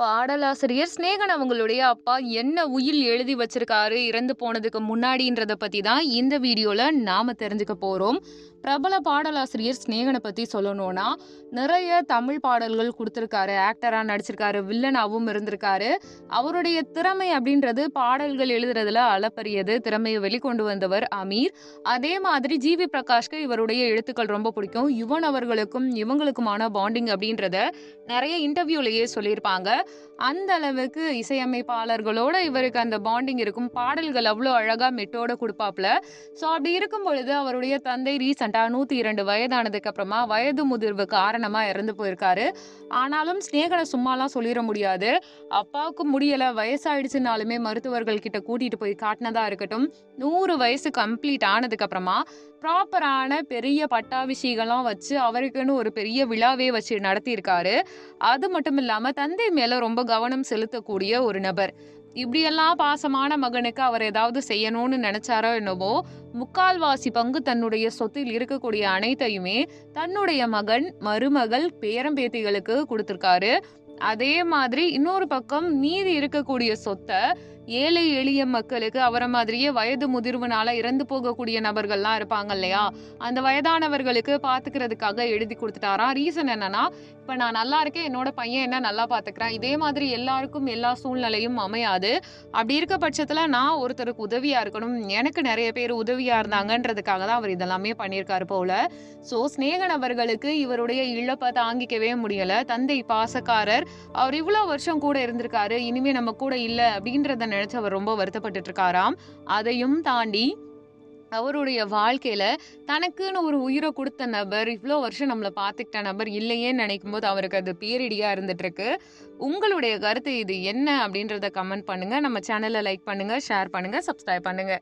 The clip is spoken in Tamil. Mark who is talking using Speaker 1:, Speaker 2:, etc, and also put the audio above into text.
Speaker 1: பாடலாசிரியர் சிநேகன் அவங்களுடைய அப்பா என்ன உயில் எழுதி வச்சிருக்காரு இறந்து போனதுக்கு முன்னாடின்றத பத்தி தான் இந்த வீடியோல நாம தெரிஞ்சுக்க போறோம். பிரபல பாடலாசிரியர் சிநேகனை பத்தி சொல்லணும்னா நிறைய தமிழ் பாடல்கள் கொடுத்துருக்காரு. ஆக்டரா நடிச்சிருக்காரு வில்லனாகவும் இருந்திருக்காரு. அவருடைய திறமை அப்படின்றது பாடல்கள் எழுதுறதுல அளப்பரியது திறமையை வெளிக்கொண்டு வந்தவர் அமீர். அதே மாதிரி ஜிவி பிரகாஷ்க்கு இவருடைய எழுத்துக்கள் ரொம்ப பிடிக்கும். யுவன் அவர்களுக்கும் இவங்களுக்குமான பாண்டிங் அப்படின்றத நிறைய இன்டர்வியூலயே சொல்லியிருப்பாங்க. அந்த அளவுக்கு இசையமைப்பாளர்களோட இவருக்கு அந்த பாண்டிங் இருக்கும். பாடல்கள் அவ்வளோ அழகாக மெட்டோட கொடுப்பாப்புல ஸோ அப்படி இருக்கும் பொழுது அவருடைய தந்தை ரீசெண்டாக நூற்றி இரண்டு வயதானதுக்கு அப்புறமா வயது முதிர்வு காரணமாக இறந்து போயிருக்காரு. ஆனாலும் ஸ்நேகனை சும்மாலாம் சொல்லிட முடியாது. அப்பாவுக்கு முடியலை வயசாயிடுச்சுனாலுமே மருத்துவர்கள் கிட்ட கூட்டிகிட்டு போய் காட்டினதாக இருக்கட்டும் நூறு வயசு கம்ப்ளீட் ஆனதுக்கு அப்புறமா ப்ராப்பரான பெரிய பட்டாபிஷேகம்லாம் வச்சு அவருக்குன்னு ஒரு பெரிய விழாவே வச்சு நடத்தியிருக்காரு. அது மட்டும் இல்லாமல் தந்தை மேலே ரொம்ப கவனம் செலுத்தக்கூடிய ஒரு நபர். இப்படியெல்லாம் பாசமான மகனுக்கு அவர் ஏதாவது செய்யணும்னு நினைச்சாரோ என்னவோ முக்கால்வாசி பங்கு தன்னுடைய சொத்தில் இருக்கக்கூடிய அனைத்தையுமே தன்னுடைய மகன் மருமகள் பேரம்பேத்திகளுக்கு கொடுத்துருக்காரு. அதே மாதிரி இன்னொரு பக்கம் மீதி இருக்கக்கூடிய சொத்தை ஏழை எளிய மக்களுக்கு அவரை மாதிரியே வயது முதிர்வுனால இறந்து போகக்கூடிய நபர்கள்லாம் இருப்பாங்க இல்லையா? அந்த வயதானவர்களுக்கு பாத்துக்கிறதுக்காக எழுதி கொடுத்துட்டாராம் ரீசன் என்னன்னா இப்ப நான் நல்லா இருக்கேன் என்னோட பையன் என்ன நல்லா பாத்துக்கிறேன் இதே மாதிரி எல்லாருக்கும் எல்லா சூழ்நிலையும் அமையாது. அப்படி இருக்க பட்சத்துல நான் ஒருத்தருக்கு உதவியா இருக்கணும் எனக்கு நிறைய பேர் உதவியா இருந்தாங்கன்றதுக்காக தான் அவர் இதெல்லாமே பண்ணியிருக்காரு போல. சோ ஸ்நேகன் அவர்களுக்கு இவருடைய இழப்பை தாங்கிக்கவே முடியல. தந்தை பாசக்காரர் அவர் இவ்வளவு வருஷம் கூட இருந்திருக்காரு இனிமே நம்ம கூட இல்லை அப்படின்றத நினைச்சு அவர் ரொம்ப வருத்தப்பட்டு இருக்காராம் அதையும் தாண்டி அவருடைய வாழ்க்கையில தனக்குன்னு ஒரு உயிரை கொடுத்த நபர் இவ்வளோ வருஷம் நம்மளை பார்த்துக்கிட்ட நபர் இல்லையேன்னு நினைக்கும் போது அவருக்கு அது பேரிடியா இருந்துட்டு இருக்கு உங்களுடைய கருத்து இது என்ன அப்படின்றத கமெண்ட் பண்ணுங்க. நம்ம சேனலை லைக் பண்ணுங்க ஷேர் பண்ணுங்க சப்ஸ்கிரைப் பண்ணுங்க.